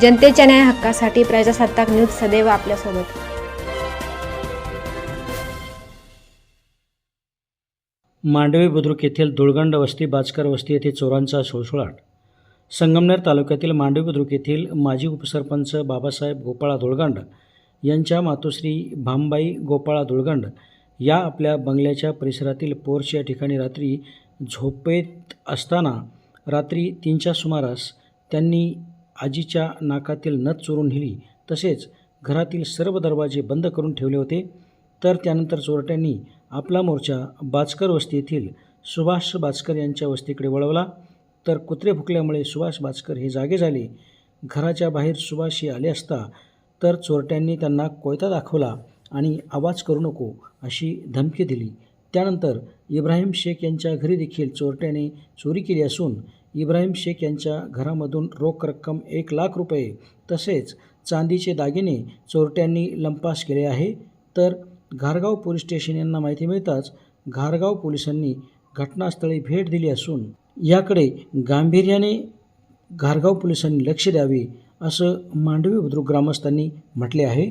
जनतेच्या न्याय हक्कासाठी प्रजासत्ताक न्यूज सदैव आपल्यासोबत. मांडवी बुद्रुक येथील धुळगंड वस्ती बाचकर वस्ती येथे चोरांचा सुळसुळाट संगमनेर तालुक्यातील मांडवी बुद्रुक येथील माजी उपसरपंच बाबासाहेब गोपाळा धुळगंड यांच्या मातोश्री भामबाई गोपाळा धुळगंड या आपल्या बंगल्याच्या परिसरातील पोर्च या ठिकाणी रात्री झोपेत असताना रात्री तीनच्या सुमारास त्यांनी आजीच्या नाकातील नथ चोरून नेली. तसेच घरातील सर्व दरवाजे बंद करून ठेवले होते. तर त्यानंतर चोरट्यांनी आपला मोर्चा बाचकर वस्ती येथील सुभाष बाचकर यांच्या वस्तीकडे वळवला. तर कुत्रे भुकल्यामुळे सुभाष बाचकर हे जागे झाले. घराच्या बाहेर सुभाष हे आले असता तर चोरट्यांनी त्यांना कोयता दाखवला आणि आवाज करू नको अशी धमकी दिली. त्यानंतर इब्राहिम शेख यांच्या घरी देखील चोरट्याने चोरी केली असून इब्राहिम शेख यांच्या घरामधून रोख रक्कम एक लाख रुपये तसेच चांदीचे दागिने चोरट्यांनी लंपास केले आहे. तर घारगाव पोलीस स्टेशन यांना माहिती मिळताच घारगाव पोलिसांनी घटनास्थळी भेट दिली असून याकडे गांभीर्याने घारगाव पोलिसांनी लक्ष द्यावे असं मांडवी बुद्रुक ग्रामस्थांनी म्हटले आहे.